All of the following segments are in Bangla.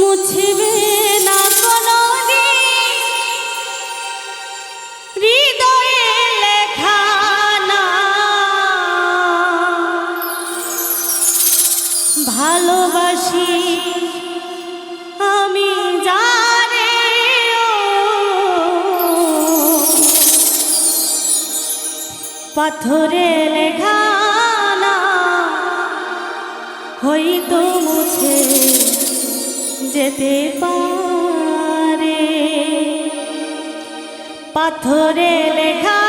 মুছবে না হৃদয়ে লেখা না। ভালোবাসি আমি পাথরে লেখা না। মুছে যেতে পারে। পাথরে লেখা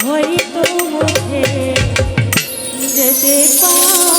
হয়তো যেতে পার